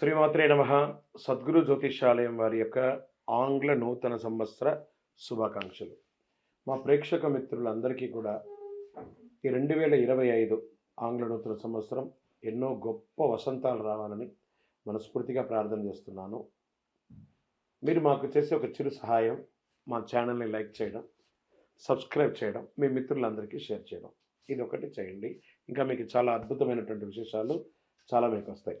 శ్రీమాత్రే నమ. సద్గురు జ్యోతిషాలయం వారి యొక్క ఆంగ్ల నూతన సంవత్సర శుభాకాంక్షలు. మా ప్రేక్షక మిత్రులందరికీ కూడా ఈ రెండు వేల ఇరవై ఐదు ఆంగ్ల నూతన సంవత్సరం ఎన్నో గొప్ప వసంతాలు రావాలని మనస్ఫూర్తిగా ప్రార్థన చేస్తున్నాను. మీరు మాకు చేసే ఒక చిరు సహాయం మా ఛానల్ని లైక్ చేయడం సబ్స్క్రైబ్ చేయడం మీ మిత్రులందరికీ షేర్ చేయడం. ఇది ఒకటి చేయండి. ఇంకా మీకు చాలా అద్భుతమైనటువంటి విశేషాలు చాలా మీకు వస్తాయి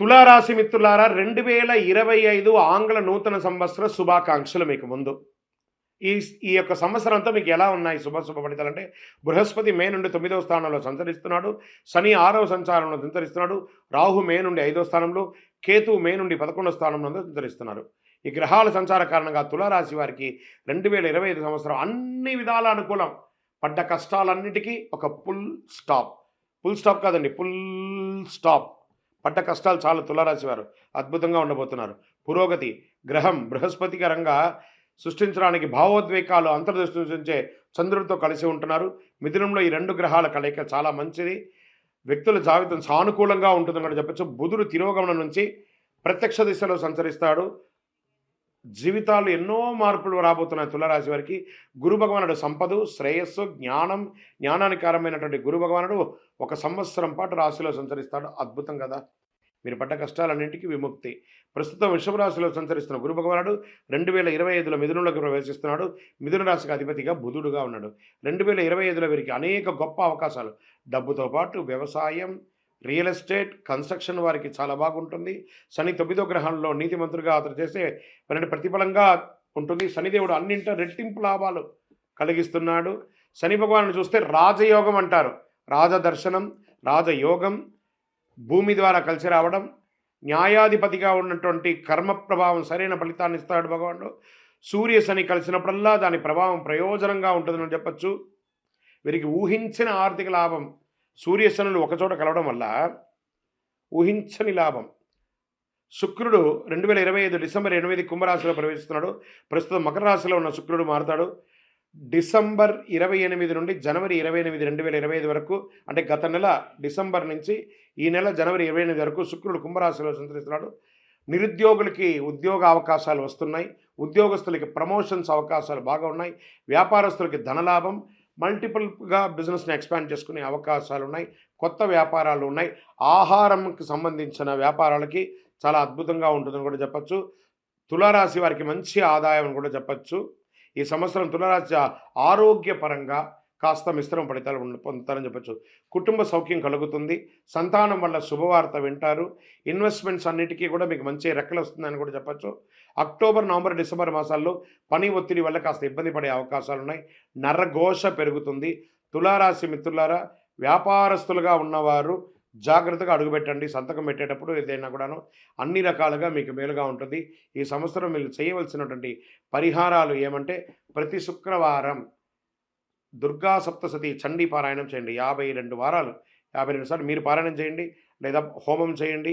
తులారాశి మిత్రులారా రెండు వేల ఇరవై ఐదు ఆంగ్ల నూతన సంవత్సర శుభాకాంక్షలు మీకు ముందు. ఈ ఈ యొక్క సంవత్సరం అంతా మీకు ఎలా ఉన్నాయి? శుభ శుభ ఫలితాలు అంటే బృహస్పతి మే నుండి తొమ్మిదవ స్థానంలో సంచరిస్తున్నాడు శని ఆరవ సంచారంలో సంచరిస్తున్నాడు రాహు మే నుండి ఐదవ స్థానంలో కేతు మే నుండి పదకొండవ స్థానంలో సంచరిస్తున్నారు. ఈ గ్రహాల సంచార కారణంగా తులారాశి వారికి రెండు వేల ఇరవై ఐదు సంవత్సరం అన్ని విధాల అనుకూలం. పడ్డ కష్టాలన్నిటికీ ఒక ఫుల్ స్టాప్. ఫుల్ స్టాప్ కాదండి ఫుల్ స్టాప్. పడ్డ కష్టాలు చాలా తులారాశి వారు అద్భుతంగా ఉండబోతున్నారు. పురోగతి గ్రహం బృహస్పతికరంగా సృష్టించడానికి భావోద్వేగాలు అంతర్దృష్టి సూచించే చంద్రుడితో కలిసి ఉంటున్నారు. మిథునంలో ఈ రెండు గ్రహాల కలయిక చాలా మంచిది. వ్యక్తుల జాబితం సానుకూలంగా ఉంటుందని కూడా చెప్పచ్చు. బుధుడు తిరోగమనం నుంచి ప్రత్యక్ష దిశలో సంచరిస్తాడు. జీవితాలు ఎన్నో మార్పులు రాబోతున్నాయి తులరాశి వారికి. గురు భగవానుడు సంపదు శ్రేయస్సు జ్ఞానం జ్ఞానానికారమైనటువంటి గురు భగవానుడు ఒక సంవత్సరం పాటు రాశిలో సంచరిస్తాడు. అద్భుతం కదా! మీరు పడ్డ కష్టాలన్నింటికి విముక్తి. ప్రస్తుతం వృషభ రాశిలో సంచరిస్తున్న గురు భగవానుడు రెండు వేల ఇరవై ఐదులో మిథునంలోకి ప్రవేశిస్తున్నాడు. మిథున రాశికి అధిపతిగా బుధుడుగా ఉన్నాడు. రెండు వేల ఇరవై ఐదులో వీరికి అనేక గొప్ప అవకాశాలు. డబ్బుతో పాటు వ్యవసాయం రియల్ ఎస్టేట్ కన్స్ట్రక్షన్ వారికి చాలా బాగుంటుంది. శని తొమ్మిదో గ్రహంలో నీతి మంత్రులుగా అతను చేసే పన్నెండు ప్రతిఫలంగా ఉంటుంది. శనిదేవుడు అన్నింట రెట్టింపు లాభాలు కలిగిస్తున్నాడు. శని భగవాను చూస్తే రాజయోగం అంటారు. రాజదర్శనం రాజయోగం భూమి ద్వారా కలిసి రావడం న్యాయాధిపతిగా ఉన్నటువంటి కర్మ ప్రభావం సరైన ఫలితాన్ని ఇస్తాడు భగవానుడు. సూర్య శని కలిసినప్పుడల్లా దాని ప్రభావం ప్రయోజనంగా ఉంటుందని చెప్పచ్చు. వీరికి ఊహించిన ఆర్థిక లాభం సూర్యశనులు ఒకచోట కలవడం వల్ల ఊహించని లాభం. శుక్రుడు రెండు వేల ఇరవై ఐదు డిసెంబర్ ఎనిమిది కుంభరాశిలో ప్రవేశిస్తున్నాడు. ప్రస్తుతం మకర రాశిలో ఉన్న శుక్రుడు మారుతాడు. డిసెంబర్ ఇరవై ఎనిమిది నుండి జనవరి ఇరవై ఎనిమిది రెండు వేల ఇరవై ఐదు వరకు అంటే గత నెల డిసెంబర్ నుంచి ఈ నెల జనవరి ఇరవై ఎనిమిది వరకు శుక్రుడు కుంభరాశిలో సంచరిస్తున్నాడు. నిరుద్యోగులకి ఉద్యోగ అవకాశాలు వస్తున్నాయి. ఉద్యోగస్తులకి ప్రమోషన్స్ అవకాశాలు బాగా ఉన్నాయి. వ్యాపారస్తులకి ధనలాభం. మల్టిపుల్గా బిజినెస్ని ఎక్స్పాండ్ చేసుకునే అవకాశాలు ఉన్నాయి కొత్త వ్యాపారాలు ఉన్నాయి ఆహారంకి సంబంధించిన వ్యాపారాలకి చాలా అద్భుతంగా ఉంటుందని కూడా చెప్పచ్చు. తులారాశి వారికి మంచి ఆదాయం అని కూడా చెప్పచ్చు. ఈ సంవత్సరం తులారాశి ఆరోగ్యపరంగా కాస్త మిశ్రమ ఫలితాలు పొందుతారని చెప్పచ్చు. కుటుంబ సౌఖ్యం కలుగుతుంది. సంతానం వల్ల శుభవార్త వింటారు. ఇన్వెస్ట్మెంట్స్ అన్నిటికీ కూడా మీకు మంచి రెక్కలు వస్తుందని కూడా చెప్పచ్చు. అక్టోబర్ నవంబర్ డిసెంబర్ మాసాల్లో పని ఒత్తిడి వల్ల కాస్త ఇబ్బంది పడే అవకాశాలు ఉన్నాయి నరఘోష పెరుగుతుంది. తులారాశి మిత్రులారా వ్యాపారస్తులుగా ఉన్నవారు జాగ్రత్తగా అడుగుపెట్టండి. సంతకం పెట్టేటప్పుడు ఏదైనా కూడాను అన్ని రకాలుగా మీకు మేలుగా ఉంటుంది. ఈ సంవత్సరం మీరు చేయవలసినటువంటి పరిహారాలు ఏమంటే ప్రతి శుక్రవారం దుర్గా సప్తసతి చండీ పారాయణం చేయండి. యాభై రెండు వారాలు యాభై రెండు సార్లు మీరు పారాయణం చేయండి లేదా హోమం చేయండి.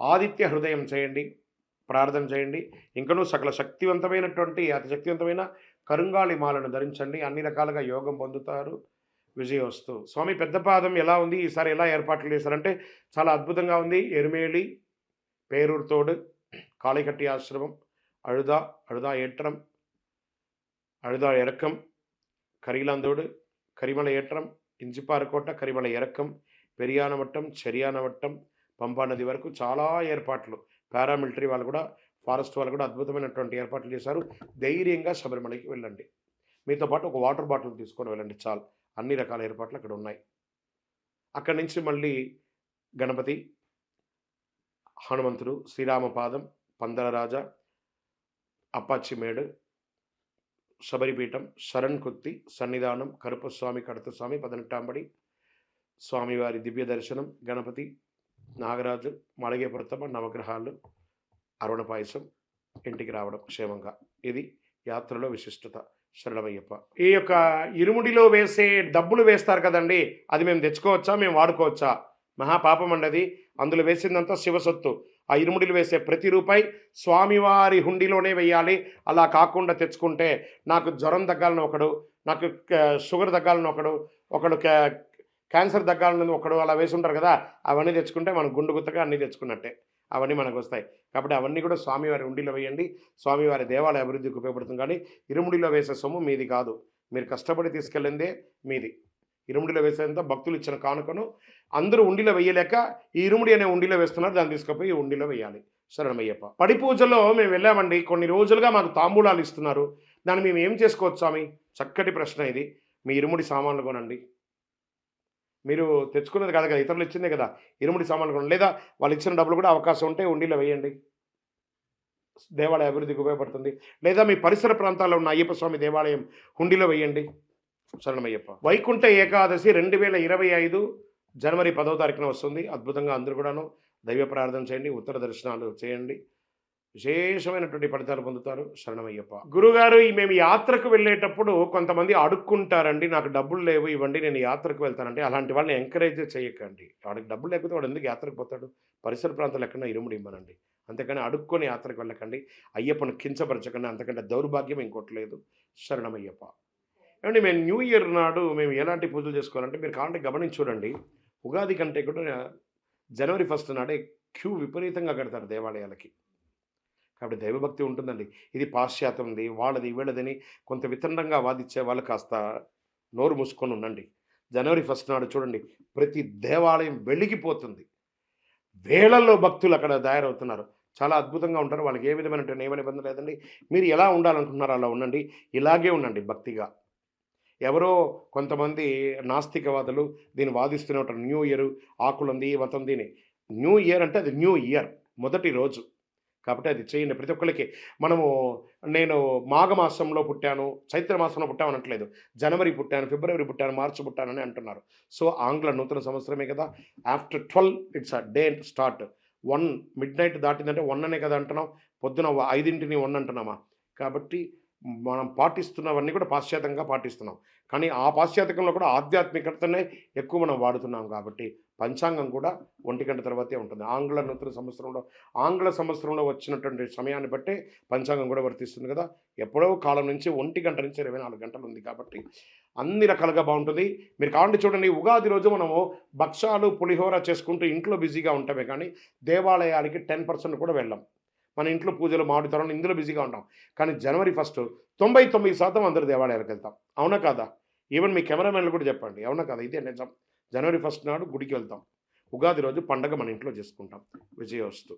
ఆదిత్య హృదయం చేయండి. ప్రార్థన చేయండి. ఇంకనూ సకల శక్తివంతమైనటువంటి అతి శక్తివంతమైన కరుంగాళి మాలను ధరించండి. అన్ని రకాలుగా యోగం పొందుతారు. విజయవస్తు స్వామి పెద్దపాదం ఎలా ఉంది? ఈసారి ఎలా ఏర్పాట్లు చేశారంటే చాలా అద్భుతంగా ఉంది. ఎరుమేళి పేరూరుతోడు కాళికట్టి ఆశ్రమం అడుదా అడుదా ఏట్రం అడుదా இறக்கம் கரிலாந்தோடு కరిమల ఏట్రం ఇంజిపారకోట కరిమల ఎరకం పెరియానవట్టం చెరియానవట్టం పంపా నది వరకు చాలా ఏర్పాట్లు. పారామిలిటరీ వాళ్ళు కూడా ఫారెస్ట్ వాళ్ళు కూడా అద్భుతమైనటువంటి ఏర్పాట్లు చేశారు. ధైర్యంగా శబరిమలకి వెళ్ళండి. మీతో పాటు ఒక వాటర్ బాటిల్ తీసుకొని వెళ్ళండి చాలు. అన్ని రకాల ఏర్పాట్లు అక్కడ ఉన్నాయి. అక్కడి నుంచి మళ్ళీ గణపతి హనుమంతుడు శ్రీరామపాదం పందలరాజ అప్పాచిమేడు శబరిపీఠం శరణ్ కుత్తి సన్నిధానం కరుపస్వామి కడతస్వామి పదనెట్టాంబడి స్వామివారి దివ్య దర్శనం గణపతి నాగరాజు మలగే నవగ్రహాలు అరుణ పాయసం ఇంటికి రావడం క్షేమంగా. ఇది యాత్రలో విశిష్టత. శరణమయ్యప్ప. ఈ యొక్క ఇరుముడిలో వేసే డబ్బులు వేస్తారు కదండి అది మేము తెచ్చుకోవచ్చా మేము వాడుకోవచ్చా? మహాపాపం అండది అందులో వేసిందంతా శివసొత్తు. ఆ ఇరుముడిలు వేసే ప్రతి రూపాయి స్వామివారి హుండీలోనే వేయాలి. అలా కాకుండా తెచ్చుకుంటే నాకు జ్వరం తగ్గాలని ఒకడు నాకు షుగర్ తగ్గాలని ఒకడు ఒకడు క- క్యాన్సర్ తగ్గాలని ఒకడు అలా వేసి ఉంటారు కదా అవన్నీ తెచ్చుకుంటే మనం గుండు గుత్తగా అన్నీ తెచ్చుకున్నట్టే. అవన్నీ మనకు వస్తాయి కాబట్టి అవన్నీ కూడా స్వామివారి ఉండిలో వేయండి. స్వామివారి దేవాలయ అభివృద్ధికి ఉపయోగపడుతుంది. కానీ ఇరుముడిలో వేసే సొమ్ము మీది కాదు. మీరు కష్టపడి తీసుకెళ్ళిందే మీది. ఇరుముడిలో వేసేంత భక్తులు ఇచ్చిన కానుకను అందరూ ఉండిలో వేయలేక ఈ ఇరుముడి అనే ఉండిలో వేస్తున్నారు. దాన్ని తీసుకుపోయి ఈ ఉండిలో వేయాలి. శరణమయ్యప్ప. పడి పూజలో మేము వెళ్ళామండి. కొన్ని రోజులుగా మాకు తాంబూలాలు ఇస్తున్నారు. దాన్ని మేము ఏం చేసుకోవచ్చు స్వామి? చక్కటి ప్రశ్న ఇది. మీ ఇరుముడి సామాన్లు కొనండి. మీరు తెచ్చుకున్నది కాదు కదా ఇతరులు ఇచ్చిందే కదా ఇరుముడి సామాన్లు కొనండి. లేదా వాళ్ళు ఇచ్చిన డబ్బులు కూడా అవకాశం ఉంటే ఉండిలో వేయండి. దేవాలయ అభివృద్ధికి ఉపయోగపడుతుంది. లేదా మీ పరిసర ప్రాంతాల్లో ఉన్న అయ్యప్ప స్వామి దేవాలయం హుండీలో వేయండి. శరణమయ్యప్ప. వైకుంఠ ఏకాదశి రెండు వేల ఇరవై ఐదు జనవరి పదో తారీఖున వస్తుంది. అద్భుతంగా అందరూ కూడాను దైవ ప్రార్థన చేయండి ఉత్తర దర్శనాలు చేయండి. విశేషమైనటువంటి ఫలితాలు పొందుతారు. శరణమయ్యప్ప. గురుగారు ఈ మేము యాత్రకు వెళ్ళేటప్పుడు కొంతమంది అడుక్కుంటారండి నాకు డబ్బులు లేవు ఇవ్వండి నేను యాత్రకు వెళ్తానంటే అలాంటి వాళ్ళని ఎంకరేజ్ చేయకండి. వాడికి డబ్బులు లేకపోతే వాడు ఎందుకు యాత్రకు పోతాడు? పరిసర ప్రాంతాలు ఎక్కడన్నా ఇరుముడి ఇవ్వనండి అంతేకాని అడుక్కొని యాత్రకు వెళ్ళకండి. అయ్యప్పను కించపరచకండి అంతకంటే దౌర్భాగ్యం ఇంకోటి లేదు. శరణమయ్యప్ప. ఏమండి మేము న్యూ ఇయర్ నాడు మేము ఎలాంటి పూజలు చేసుకోవాలంటే మీరు కావాలంటే గమనించి చూడండి. ఉగాది కంటే కూడా జనవరి ఫస్ట్ నాడే క్యూ విపరీతంగా కడతారు దేవాలయాలకి. కాబట్టి దైవభక్తి ఉంటుందండి. ఇది పాశ్చాత్యంది వాళ్ళది వీళ్ళదని కొంత వితండంగా వాదించే వాళ్ళు కాస్త నోరు మూసుకొని ఉండండి. జనవరి ఫస్ట్ నాడు చూడండి ప్రతి దేవాలయం వెలిగిపోతుంది. వేళల్లో భక్తులు అక్కడ తయారవుతున్నారు. చాలా అద్భుతంగా ఉంటారు. వాళ్ళకి ఏ విధమైన నియమ నిబంధన లేదండి. మీరు ఎలా ఉండాలనుకుంటున్నారో అలా ఉండండి. ఇలాగే ఉండండి భక్తిగా. ఎవరో కొంతమంది నాస్తికవాదులు దీన్ని వాదిస్తూనే ఉంటారు. న్యూ ఇయర్ ఆకులుంది వతంది దీని న్యూ ఇయర్ అంటే అది న్యూ ఇయర్ మొదటి రోజు. కాబట్టి అది చేయండి. ప్రతి ఒక్కరికి మనము నేను మాఘమాసంలో పుట్టాను చైత్ర మాసంలో పుట్టాను అనట్లేదు. జనవరి పుట్టాను ఫిబ్రవరి పుట్టాను మార్చి పుట్టాను అని అంటున్నారు. సో ఆంగ్ల నూతన సంవత్సరమే కదా. After twelve it's a day start. One midnight దాటిందంటే one అనే కదా అంటున్నాం. పొద్దున ఐదింటిని వన్ అంటున్నామా? కాబట్టి మనం పాటిస్తున్నవన్నీ కూడా పాశ్చాత్యంగా పాటిస్తున్నాం. కానీ ఆ పాశ్చాత్యంలో కూడా ఆధ్యాత్మికతనే ఎక్కువ మనం వాడుతున్నాం కాబట్టి పంచాంగం కూడా ఒంటి గంట తర్వాతే ఉంటుంది. ఆంగ్ల నూతన సంవత్సరంలో ఆంగ్ల సంవత్సరంలో వచ్చినటువంటి సమయాన్ని బట్టే పంచాంగం కూడా వర్తిస్తుంది కదా. ఎప్పుడో కాలం నుంచి ఒంటి గంట నుంచి ఇరవై నాలుగు గంటలు ఉంది కాబట్టి అన్ని రకాలుగా బాగుంటుంది. మీరు కావండి చూడండి ఉగాది రోజు మనము భక్షాలు పులిహోర చేసుకుంటూ ఇంట్లో బిజీగా ఉంటామే కానీ దేవాలయాలకి టెన్ పర్సెంట్ కూడా వెళ్ళాం. మన ఇంట్లో పూజలు మామిడి తరం ఇందులో బిజీగా ఉంటాం. కానీ జనవరి ఫస్ట్ తొంభై తొమ్మిది శాతం అందరు దేవాలయాలకు వెళ్తాం. అవునా కాదా? ఈవెన్ మీ కెమెరామెన్లు కూడా చెప్పండి. అవునా కాదా? ఇదే నిజం. జనవరి ఫస్ట్ నాడు గుడికి వెళ్తాం. ఉగాది రోజు పండగ మన ఇంట్లో చేసుకుంటాం. విజయోస్తు.